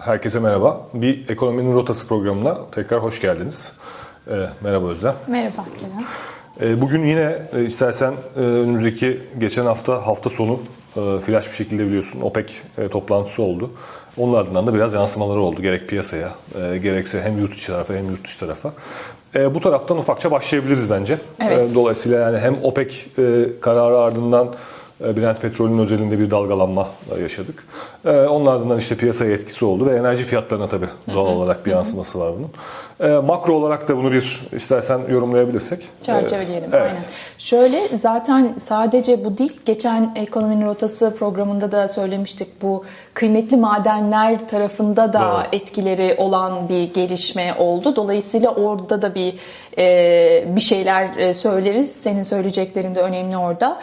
Herkese merhaba. Bir Ekonominin Rotası programına tekrar hoş geldiniz. Ee, merhaba Özlem. Merhaba Kerem. Ee, bugün yine e, istersen e, önümüzdeki geçen hafta hafta sonu e, flash bir şekilde biliyorsun OPEC e, toplantısı oldu. Onun ardından da biraz yansımaları oldu gerek piyasaya e, gerekse hem yurt içi tarafa hem yurt dışı tarafa. E, bu taraftan ufakça başlayabiliriz bence. Evet. E, dolayısıyla yani hem OPEC e, kararı ardından e, Brent petrolün özelinde bir dalgalanma yaşadık. E, Onun ardından işte piyasaya etkisi oldu ve enerji fiyatlarına tabii doğal olarak bir yansıması var bunun. E, Makro olarak da bunu bir istersen yorumlayabilirsek. Çerçeveleyelim. E, Evet. Aynen. Şöyle zaten sadece bu değil. Geçen Ekonominin Rotası programında da söylemiştik. Bu kıymetli madenler tarafında da Evet. etkileri olan bir gelişme oldu. Dolayısıyla orada da bir e, bir şeyler e, söyleriz. Senin söyleyeceklerin de önemli orada.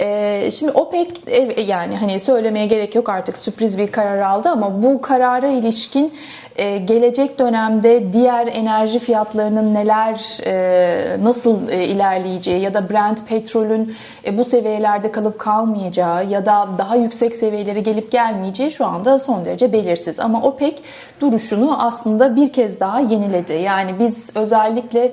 E, şimdi OPEC e, yani hani söylemeye gerek yok artık sürpriz bir karar aldı ama bu karara ilişkin e, gelecek dönemde diğer enerji fiyatlarının neler e, nasıl ilerleyeceği ya da Brent petrolün bu seviyelerde kalıp kalmayacağı ya da daha yüksek seviyelere gelip gelmeyeceği şu anda son derece belirsiz. Ama OPEC duruşunu aslında bir kez daha yeniledi. Yani biz özellikle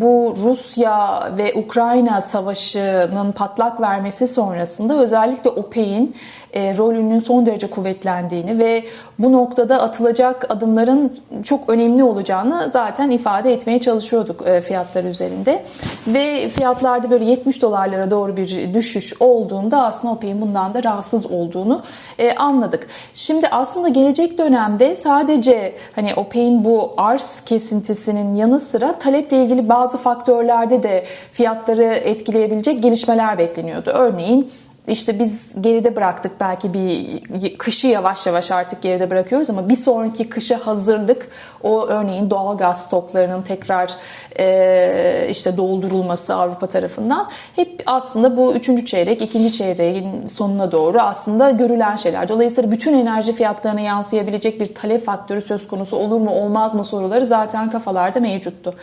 bu Rusya ve Ukrayna savaşının patlak vermesi sonrasında özellikle OPEC'in e, rolünün son derece kuvvetlendiğini ve bu noktada atılacak adımların çok önemli olacağını zaten ifade etmeye çalışıyorduk e, fiyatlar üzerinde. Ve fiyatlarda böyle 70 dolarlara doğru bir düşüş olduğunda aslında OPEC'in bundan da rahatsız olduğunu e, anladık. Şimdi aslında gelecek dönemde sadece hani OPEC'in bu arz kesintisinin yanı sıra taleple ilgili bazı faktörlerde de fiyatları etkileyebilecek gelişmeler bekleniyordu. Örneğin işte biz geride bıraktık belki bir kışı yavaş yavaş artık geride bırakıyoruz ama bir sonraki kışa hazırlık o örneğin doğal gaz stoklarının tekrar e, işte doldurulması Avrupa tarafından hep aslında bu üçüncü çeyrek, ikinci çeyreğin sonuna doğru aslında görülen şeyler. Dolayısıyla bütün enerji fiyatlarına yansıyabilecek bir talep faktörü söz konusu olur mu olmaz mı soruları zaten kafalarda mevcuttu.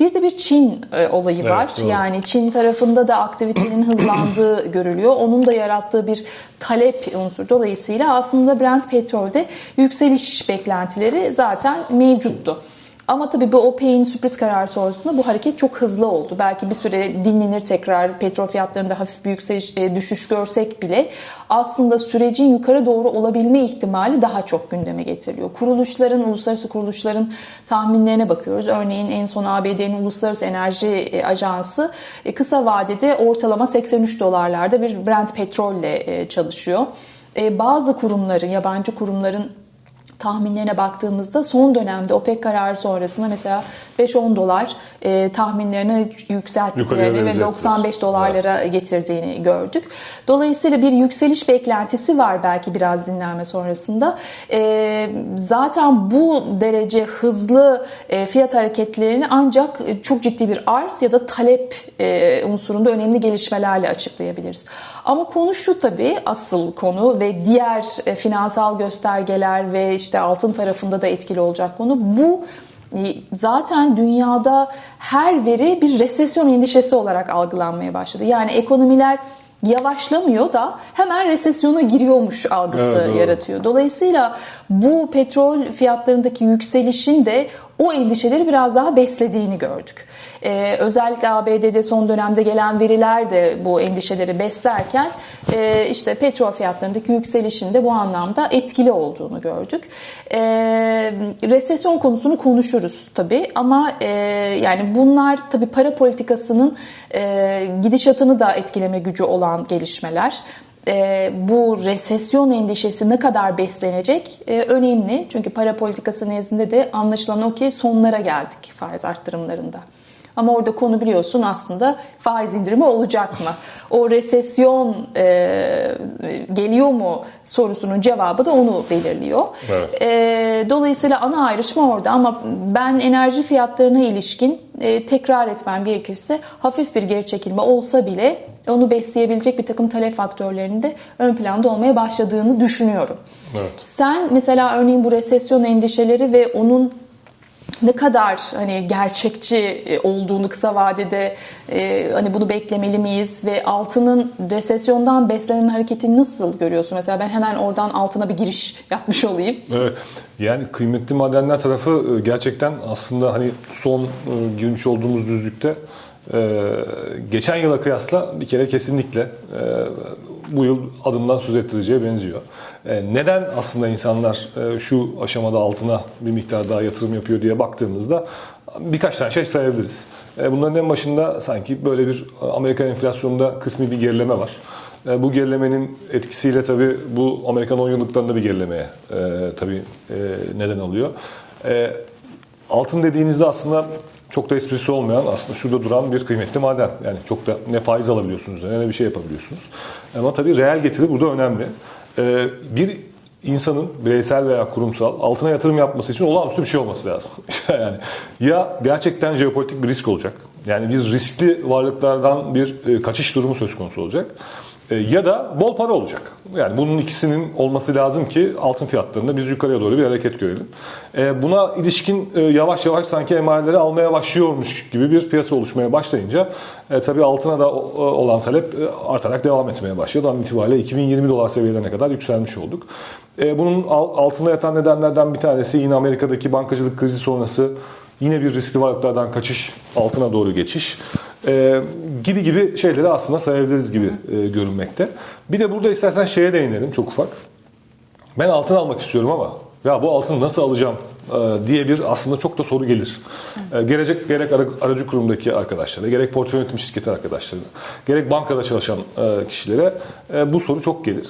Bir de bir Çin e, olayı Evet, var. doğru. Yani Çin tarafında da aktivitenin hızlandığı görülüyor. Onun da yarattığı bir talep unsuru. Dolayısıyla aslında Brent petrolde yükseliş beklentileri zaten mevcuttu. Ama tabii bu OPEC'in sürpriz kararı sonrasında bu hareket çok hızlı oldu. Belki bir süre dinlenir tekrar petrol fiyatlarında hafif bir yükseliş, e, düşüş görsek bile aslında sürecin yukarı doğru olabilme ihtimali daha çok gündeme getiriliyor. Kuruluşların, uluslararası kuruluşların tahminlerine bakıyoruz. Örneğin en son ABD'nin Uluslararası Enerji e, Ajansı e, kısa vadede ortalama 83 dolarlarda bir Brent petrolle çalışıyor. Bazı kurumların, yabancı kurumların tahminlerine baktığımızda son dönemde OPEC kararı sonrasında mesela 5-10 dolar e, tahminlerini yükselttiklerini ve revize 95 dolarlara getirdiğini gördük. Dolayısıyla bir yükseliş beklentisi var belki biraz dinlenme sonrasında. E, zaten bu derece hızlı e, fiyat hareketlerini ancak e, çok ciddi bir arz ya da talep e, unsurunda önemli gelişmelerle açıklayabiliriz. Ama konu şu tabii asıl konu ve diğer e, finansal göstergeler ve işte altın tarafında da etkili olacak konu bu e, zaten dünyada her veri bir resesyon endişesi olarak algılanmaya başladı. Yani ekonomiler yavaşlamıyor da hemen resesyona giriyormuş algısı Evet, doğru. yaratıyor. Dolayısıyla bu petrol fiyatlarındaki yükselişin de o endişeleri biraz daha beslediğini gördük. Ee, özellikle ABD'de son dönemde gelen veriler de bu endişeleri beslerken e, işte petrol fiyatlarındaki yükselişin de bu anlamda etkili olduğunu gördük. Ee, resesyon konusunu konuşuruz tabii ama e, yani bunlar tabii para politikasının e, gidişatını da etkileme gücü olan gelişmeler e, bu resesyon endişesi ne kadar beslenecek e, önemli. Çünkü para politikası nezdinde de anlaşılan o ki sonlara geldik faiz arttırımlarında. Ama orada konu biliyorsun aslında faiz indirimi olacak mı? O resesyon e, geliyor mu sorusunun cevabı da onu belirliyor. Evet. E, dolayısıyla ana ayrışma orada ama ben enerji fiyatlarına ilişkin e, tekrar etmem gerekirse hafif bir geri çekilme olsa bile onu besleyebilecek bir takım talep faktörlerinin de ön planda olmaya başladığını düşünüyorum. Evet. Sen mesela örneğin bu resesyon endişeleri ve onun ne kadar hani gerçekçi e, olduğunu kısa vadede e, hani bunu beklemeli miyiz ve altının resesyondan beslenen hareketini nasıl görüyorsun? Mesela ben hemen oradan altına bir giriş yapmış olayım. Evet. Yani kıymetli madenler tarafı e, gerçekten aslında hani son e, girmiş olduğumuz düzlükte e, geçen yıla kıyasla bir kere kesinlikle e, bu yıl adımdan söz ettireceğe benziyor. E, Neden aslında insanlar e, şu aşamada altına bir miktar daha yatırım yapıyor diye baktığımızda birkaç tane şey sayabiliriz. E, Bunların en başında sanki böyle bir Amerikan enflasyonunda kısmi bir gerileme var. E, Bu gerilemenin etkisiyle tabii bu Amerikan 10 yıllıklarında bir gerilemeye e, tabii e, neden oluyor. E, altın dediğinizde aslında çok da esprisi olmayan aslında şurada duran bir kıymetli maden. Yani çok da ne faiz alabiliyorsunuz ne bir şey yapabiliyorsunuz. Ama tabii reel getiri burada önemli. E, bir insanın bireysel veya kurumsal altına yatırım yapması için olağanüstü bir şey olması lazım. yani ya gerçekten jeopolitik bir risk olacak. Yani bir riskli varlıklardan bir e, kaçış durumu söz konusu olacak. E, ya da bol para olacak. Yani bunun ikisinin olması lazım ki altın fiyatlarında biz yukarıya doğru bir hareket görelim. E, Buna ilişkin e, yavaş yavaş sanki emareleri almaya başlıyormuş gibi bir piyasa oluşmaya başlayınca tabii altına da olan talep artarak devam etmeye başladı. An itibariyle 2020 dolar seviyelerine kadar yükselmiş olduk. Bunun al- altında yatan nedenlerden bir tanesi yine Amerika'daki bankacılık krizi sonrası yine bir riskli varlıklardan kaçış, altına doğru geçiş e, gibi gibi şeyleri aslında sayabiliriz gibi e, görünmekte. Bir de burada istersen şeye değinelim çok ufak. Ben altın almak istiyorum ama ya bu altını nasıl alacağım e, diye bir aslında çok da soru gelir. E, Gelecek gerek ara- aracı kurumdaki arkadaşlara, gerek portföy yönetim şirketi arkadaşlarına, gerek bankada çalışan e, kişilere bu soru çok gelir.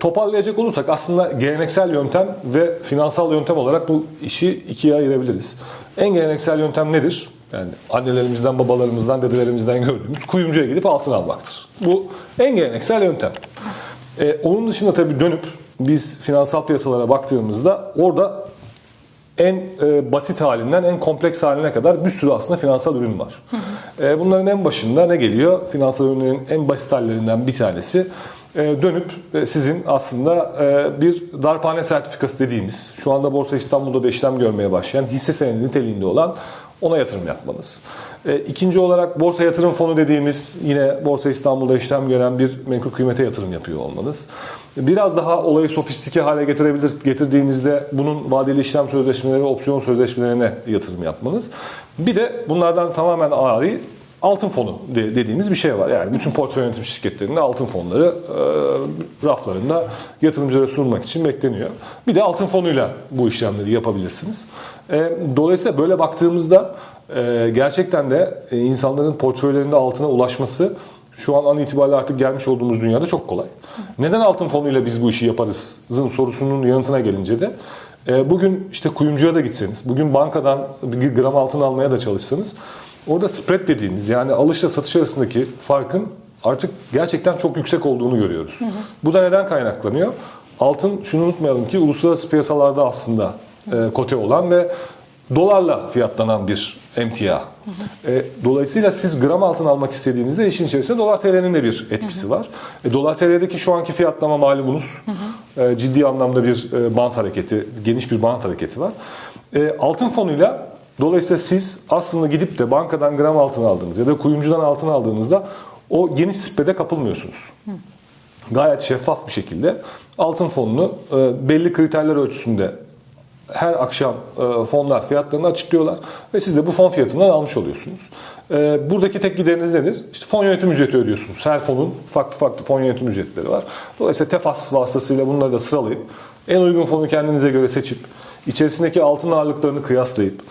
Toparlayacak olursak aslında geleneksel yöntem ve finansal yöntem olarak bu işi ikiye ayırabiliriz. En geleneksel yöntem nedir? Yani annelerimizden, babalarımızdan, dedelerimizden gördüğümüz kuyumcuya gidip altın almaktır. Bu en geleneksel yöntem. E, onun dışında tabii dönüp biz finansal piyasalara baktığımızda orada en e, basit halinden en kompleks haline kadar bir sürü aslında finansal ürün var. E, bunların en başında ne geliyor? Finansal ürünlerin en basit hallerinden bir tanesi e, dönüp e, sizin aslında e, bir darphane sertifikası dediğimiz şu anda Borsa İstanbul'da da işlem görmeye başlayan hisse senedi niteliğinde olan ona yatırım yapmanız. E, İkinci olarak borsa yatırım fonu dediğimiz yine Borsa İstanbul'da işlem gören bir menkul kıymete yatırım yapıyor olmanız. Biraz daha olayı sofistike hale getirebilir getirdiğinizde bunun vadeli işlem sözleşmeleri, opsiyon sözleşmelerine yatırım yapmanız. Bir de bunlardan tamamen ari altın fonu de- dediğimiz bir şey var. Yani bütün portföy yönetim şirketlerinde altın fonları e, raflarında yatırımcılara sunulmak için bekleniyor. Bir de altın fonuyla bu işlemleri yapabilirsiniz. E, dolayısıyla böyle baktığımızda e, gerçekten de insanların portföylerinde altına ulaşması şu an an itibariyle artık gelmiş olduğumuz dünyada çok kolay. Neden altın fonuyla biz bu işi yaparızın sorusunun yanıtına gelince de bugün işte kuyumcuya da gitseniz, bugün bankadan bir gram altın almaya da çalışsanız orada spread dediğimiz yani alışla satış arasındaki farkın artık gerçekten çok yüksek olduğunu görüyoruz. Bu da neden kaynaklanıyor? Altın şunu unutmayalım ki uluslararası piyasalarda aslında e, kote olan ve dolarla fiyatlanan bir emtia. E, dolayısıyla siz gram altın almak istediğinizde işin içerisinde dolar TL'nin de bir etkisi var. E, dolar TL'deki şu anki fiyatlama malumunuz e, ciddi anlamda bir e, bant hareketi, geniş bir bant hareketi var. E, altın fonuyla dolayısıyla siz aslında gidip de bankadan gram altın aldığınız ya da kuyumcudan altın aldığınızda o geniş spread'e kapılmıyorsunuz gayet şeffaf bir şekilde altın fonunu e, belli kriterler ölçüsünde her akşam e, fonlar fiyatlarını açıklıyorlar ve siz de bu fon fiyatından almış oluyorsunuz. E, Buradaki tek gideriniz nedir? İşte fon yönetim ücreti ödüyorsunuz. Her fonun farklı farklı fon yönetim ücretleri var. Dolayısıyla tefas vasıtasıyla bunları da sıralayıp en uygun fonu kendinize göre seçip içerisindeki altın ağırlıklarını kıyaslayıp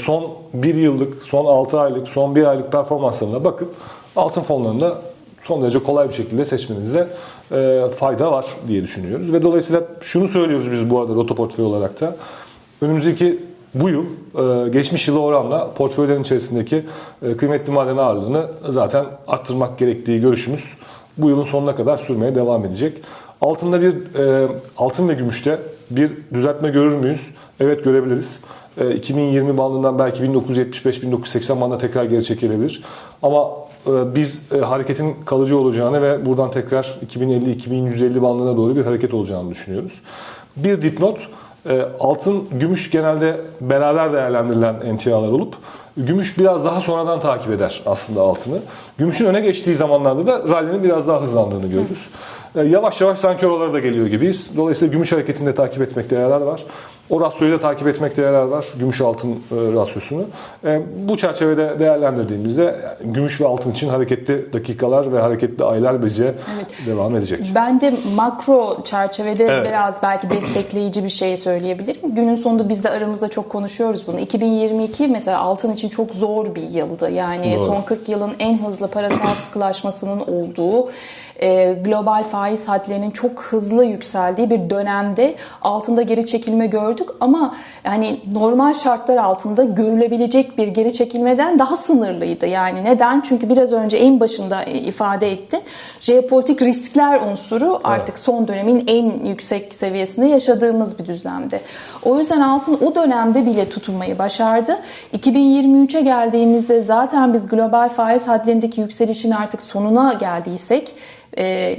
son 1 yıllık, son 6 aylık, son 1 aylık performanslarına bakıp altın fonlarında son derece kolay bir şekilde seçmenizde e, fayda var diye düşünüyoruz. Ve dolayısıyla şunu söylüyoruz biz bu arada Roto Portföy olarak da. Önümüzdeki bu yıl e, geçmiş yıla oranla portföylerin içerisindeki e, kıymetli maden ağırlığını zaten arttırmak gerektiği görüşümüz bu yılın sonuna kadar sürmeye devam edecek. Altında bir altın ve gümüşte bir düzeltme görür müyüz? Evet görebiliriz. E, 2020 bandından belki 1975-1980 bandına tekrar geri çekilebilir. Ama e, biz e, hareketin kalıcı olacağını ve buradan tekrar 2050-2150 bandına doğru bir hareket olacağını düşünüyoruz. Bir dipnot, E, altın, gümüş genelde beraber değerlendirilen emtialar olup gümüş biraz daha sonradan takip eder aslında altını. Gümüşün öne geçtiği zamanlarda da rally'nin biraz daha hızlandığını görürüz. E, yavaş yavaş sanki oralara da geliyor gibiyiz. Dolayısıyla gümüş hareketini de takip etmekte yarar var. O rasyoyu da takip etmekte yarar var. Gümüş altın e, rasyosunu. E, bu çerçevede değerlendirdiğimizde gümüş ve altın için hareketli dakikalar ve hareketli aylar bize devam edecek. Ben de makro çerçevede Evet. biraz belki destekleyici bir şey söyleyebilirim. Günün sonunda biz de aramızda çok konuşuyoruz bunu. 2022 mesela altın için çok zor bir yıldı. Yani Doğru. son 40 yılın en hızlı parasal sıkılaşmasının olduğu, e, global faiz hadlerinin çok hızlı yükseldiği bir dönemde altında geri çekilme gördük ama yani normal şartlar altında görülebilecek bir geri çekilmeden daha sınırlıydı. Yani neden? Çünkü biraz önce en başında ifade ettin. Jeopolitik riskler unsuru artık son dönemin en yüksek seviyesinde yaşadığımız bir düzlemde. O yüzden altın o dönemde bile tutunmayı başardı. 2023'e geldiğimizde zaten biz global faiz hadlerindeki yükselişin artık sonuna geldiysek e,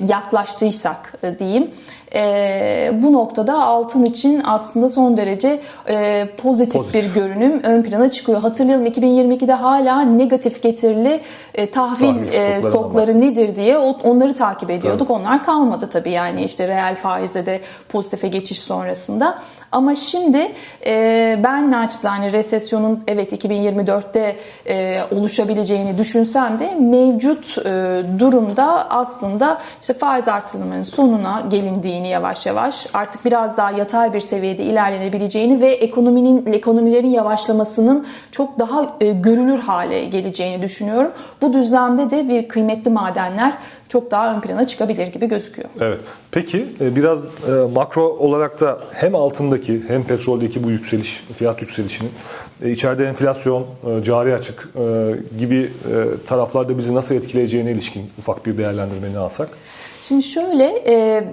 yaklaştıysak e, diyeyim. E, bu noktada altın için aslında son derece e, pozitif, Pozitif. bir görünüm ön plana çıkıyor. Hatırlayalım 2022'de hala negatif getirili e, tahvil, e, stoklarından stokları nedir diye onları takip ediyorduk. Onlar kalmadı tabii yani işte reel faize de pozitife geçiş sonrasında. Ama şimdi e, ben naçizane resesyonun evet 2024'te e, oluşabileceğini düşünsem de mevcut e, durumda aslında işte faiz artırımının sonuna gelindiğini yavaş yavaş artık biraz daha yatay bir seviyede ilerlenebileceğini ve ekonominin ekonomilerin yavaşlamasının çok daha e, görülür hale geleceğini düşünüyorum. Bu düzlemde de bir kıymetli madenler çok daha ön plana çıkabilir gibi gözüküyor. Evet. Peki e, biraz e, makro olarak da hem altındaki hem petroldeki bu yükseliş, fiyat yükselişinin e, içeride enflasyon, cari açık gibi taraflarda bizi nasıl etkileyeceğine ilişkin ufak bir değerlendirmeni alsak. Şimdi şöyle e,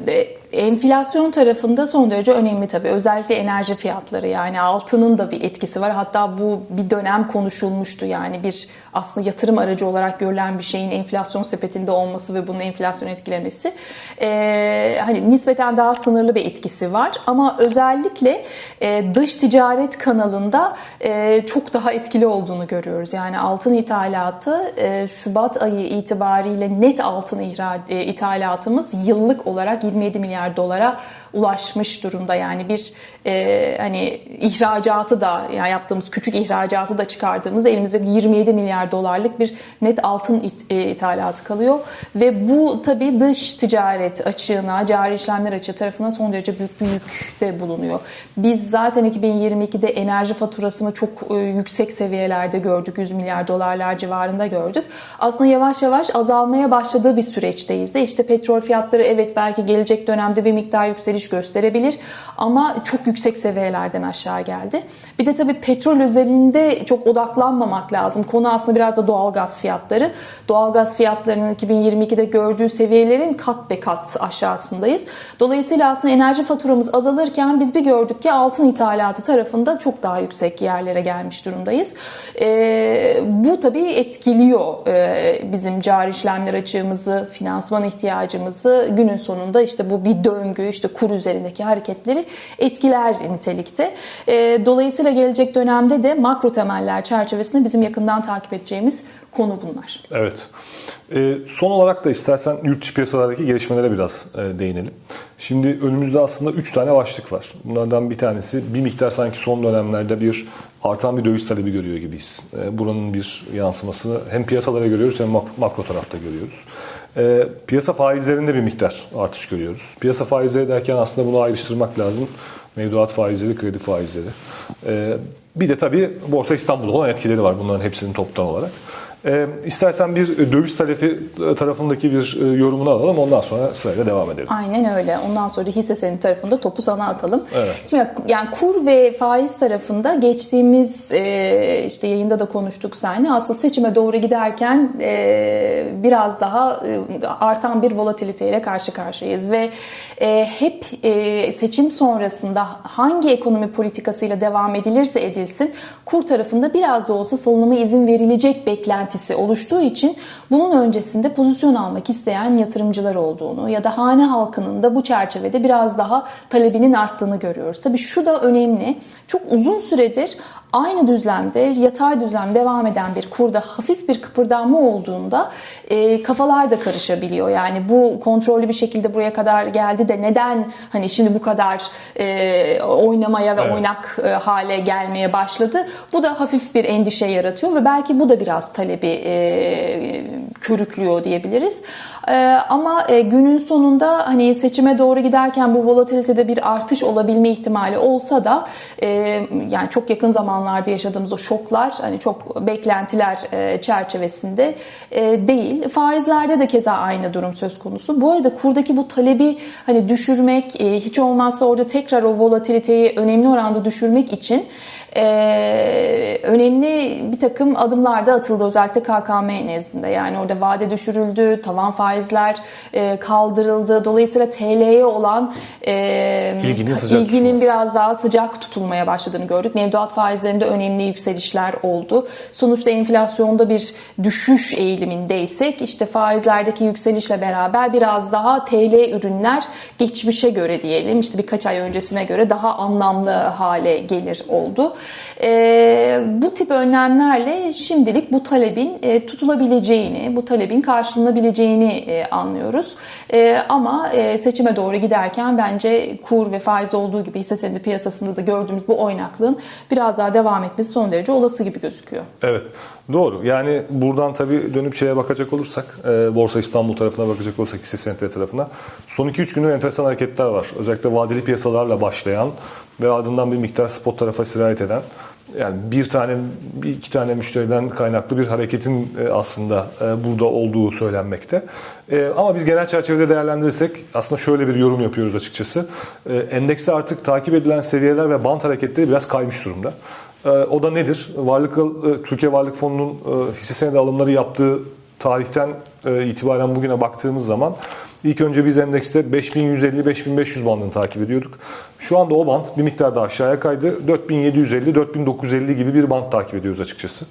enflasyon tarafında son derece önemli tabii. Özellikle enerji fiyatları yani altının da bir etkisi var. Hatta bu bir dönem konuşulmuştu yani bir aslında yatırım aracı olarak görülen bir şeyin enflasyon sepetinde olması ve bunun enflasyon etkilemesi. E, hani nispeten daha sınırlı bir etkisi var ama özellikle e, dış ticaret kanalında e, çok daha etkili olduğunu görüyoruz. Yani altın ithalatı e, Şubat ayı itibariyle net altın ihra- e, ithalatımız yıllık olarak 27 milyar dolara ulaşmış durumda. Yani bir e, hani ihracatı da yani yaptığımız küçük ihracatı da çıkardığımızda elimizde 27 milyar dolarlık bir net altın it- e, ithalatı kalıyor ve bu tabii dış ticaret açığına, cari işlemler açığı tarafından son derece büyük bir yükte bulunuyor. Biz zaten 2022'de enerji faturasını çok e, yüksek seviyelerde gördük. 100 milyar dolarlar civarında gördük. Aslında yavaş yavaş azalmaya başladığı bir süreçteyiz de işte petrol fiyatları evet belki gelecek dönemde bir miktar yükseliş gösterebilir ama çok yüksek seviyelerden aşağı geldi. Bir de tabii petrol özelinde çok odaklanmamak lazım. Konu aslında biraz da doğalgaz fiyatları. Doğalgaz fiyatlarının 2022'de gördüğü seviyelerin kat be kat aşağısındayız. Dolayısıyla aslında enerji faturamız azalırken biz bir gördük ki altın ithalatı tarafında çok daha yüksek yerlere gelmiş durumdayız. Ee, bu tabii etkiliyor e, bizim cari işlemler açığımızı, finansman ihtiyacımızı. Günün sonunda işte bu bir döngü, işte kur üzerindeki hareketleri etkiler nitelikte. Ee, dolayısıyla gelecek dönemde de makro temeller çerçevesinde bizim yakından takip edeceğimiz konu bunlar. Evet. E, son olarak da istersen yurt dışı piyasalardaki gelişmelere biraz e, değinelim. Şimdi önümüzde aslında 3 tane başlık var. Bunlardan bir tanesi bir miktar sanki son dönemlerde bir artan bir döviz talebi görüyor gibiyiz. E, buranın bir yansımasını hem piyasalara görüyoruz hem mak- makro tarafta görüyoruz. E, piyasa faizlerinde bir miktar artış görüyoruz. Piyasa faizleri derken aslında bunu ayrıştırmak lazım. Mevduat faizleri, kredi faizleri. E, bir de tabii Borsa İstanbul'da olan etkileri var bunların hepsinin toptan olarak. Ee, istersen bir döviz talefi tarafındaki bir e, yorumunu alalım. Ondan sonra sırayla devam edelim. Aynen öyle. Ondan sonra hisse senin tarafında topu sana atalım. Evet. Şimdi yani kur ve faiz tarafında geçtiğimiz e, işte yayında da konuştuk seninle. Aslında seçime doğru giderken e, biraz daha e, artan bir volatiliteyle karşı karşıyayız ve e, hep e, seçim sonrasında hangi ekonomi politikasıyla devam edilirse edilsin kur tarafında biraz da olsa salınıma izin verilecek beklentisi beklentisi oluştuğu için bunun öncesinde pozisyon almak isteyen yatırımcılar olduğunu ya da hane halkının da bu çerçevede biraz daha talebinin arttığını görüyoruz. Tabii şu da önemli. Çok uzun süredir aynı düzlemde, yatay düzlem devam eden bir kurda hafif bir kıpırdanma olduğunda e, kafalar da karışabiliyor. Yani bu kontrollü bir şekilde buraya kadar geldi de neden hani şimdi bu kadar e, oynamaya ve Evet. oynak e, hale gelmeye başladı. Bu da hafif bir endişe yaratıyor ve belki bu da biraz talebi e, körüklüyor diyebiliriz. E, ama e, günün sonunda hani seçime doğru giderken bu volatilitede bir artış olabilme ihtimali olsa da e, yani çok yakın zamanlarda yaşadığımız o şoklar hani çok beklentiler e, çerçevesinde değil. Faizlerde de keza aynı durum söz konusu. Bu arada kurdaki bu talebi hani düşürmek hiç olmazsa orada tekrar o volatiliteyi önemli oranda düşürmek için e, önemli bir takım adımlar da atıldı özellikle KKM nezdinde. Yani orada vade düşürüldü, tavan faizler e, kaldırıldı. Dolayısıyla TL'ye olan e, İlginin sıcak ilginin tutulması. biraz daha sıcak tutulmaya başladığını gördük. Mevduat faizlerinde önemli yükselişler oldu. Sonuçta enflasyonda bir düşüş eğilimindeysek işte faizlerdeki yükselişle beraber biraz daha TL ürünler geçmişe göre diyelim işte birkaç ay öncesine göre daha anlamlı hale gelir oldu. Ee, bu tip önlemlerle şimdilik bu talebin e, tutulabileceğini, bu talebin karşılanabileceğini e, anlıyoruz. E, ama e, seçime doğru giderken bence kur ve faiz olduğu gibi hisse senedi piyasasında da gördüğümüz bu oynaklığın biraz daha devam etmesi son derece olası gibi gözüküyor. Evet. Doğru. Yani buradan tabii dönüp şeye bakacak olursak, e, Borsa İstanbul tarafına bakacak olursak, hisse senetleri tarafına. Son 2-3 gündür enteresan hareketler var. Özellikle vadeli piyasalarla başlayan ve ardından bir miktar spot tarafa sirayet eden. Yani bir tane, bir iki tane müşteriden kaynaklı bir hareketin e, aslında e, burada olduğu söylenmekte. E, Ama biz genel çerçevede değerlendirirsek aslında şöyle bir yorum yapıyoruz açıkçası. Endekste artık takip edilen seviyeler ve bant hareketleri biraz kaymış durumda. O da nedir? Varlık Türkiye Varlık Fonu'nun hisse senedi alımları yaptığı tarihten itibaren bugüne baktığımız zaman ilk önce biz endekste 5150-5500 bandını takip ediyorduk. Şu anda o band bir miktar daha aşağıya kaydı. 4750-4950 gibi bir band takip ediyoruz açıkçası.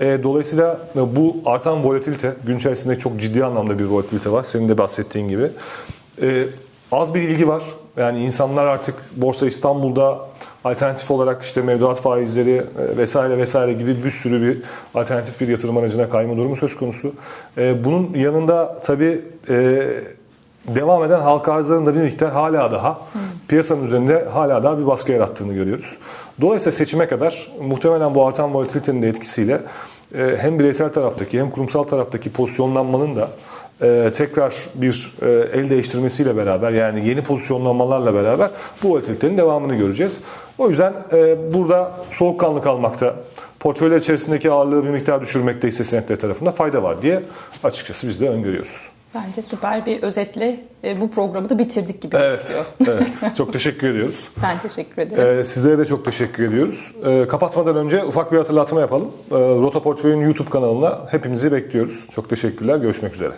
E, Dolayısıyla bu artan volatilite, gün içerisinde çok ciddi anlamda bir volatilite var. Senin de bahsettiğin gibi. E, Az bir ilgi var. Yani insanlar artık Borsa İstanbul'da alternatif olarak işte mevduat faizleri e, vesaire vesaire gibi bir sürü bir alternatif bir yatırım aracına kayma durumu söz konusu. Bunun yanında tabii devam eden halka arzların da bir miktar hala daha piyasanın üzerinde hala daha bir baskı yarattığını görüyoruz. Dolayısıyla seçime kadar muhtemelen bu artan volatilitenin de etkisiyle e, hem bireysel taraftaki hem kurumsal taraftaki pozisyonlanmanın da e, tekrar bir e, el değiştirmesiyle beraber yani yeni pozisyonlanmalarla beraber bu volatilitenin devamını göreceğiz. O yüzden burada soğukkanlı kalmakta, portföyler içerisindeki ağırlığı bir miktar düşürmekte hisse senetleri tarafında fayda var diye açıkçası biz de öngörüyoruz. Bence süper bir özetle e, bu programı da bitirdik gibi Evet, gözüküyor. evet. Çok teşekkür ediyoruz. Ben teşekkür ederim. Ee, sizlere de çok teşekkür ediyoruz. Ee, kapatmadan önce ufak bir hatırlatma yapalım. Ee, Rota Portföy'ün YouTube kanalına hepimizi bekliyoruz. Çok teşekkürler. Görüşmek üzere.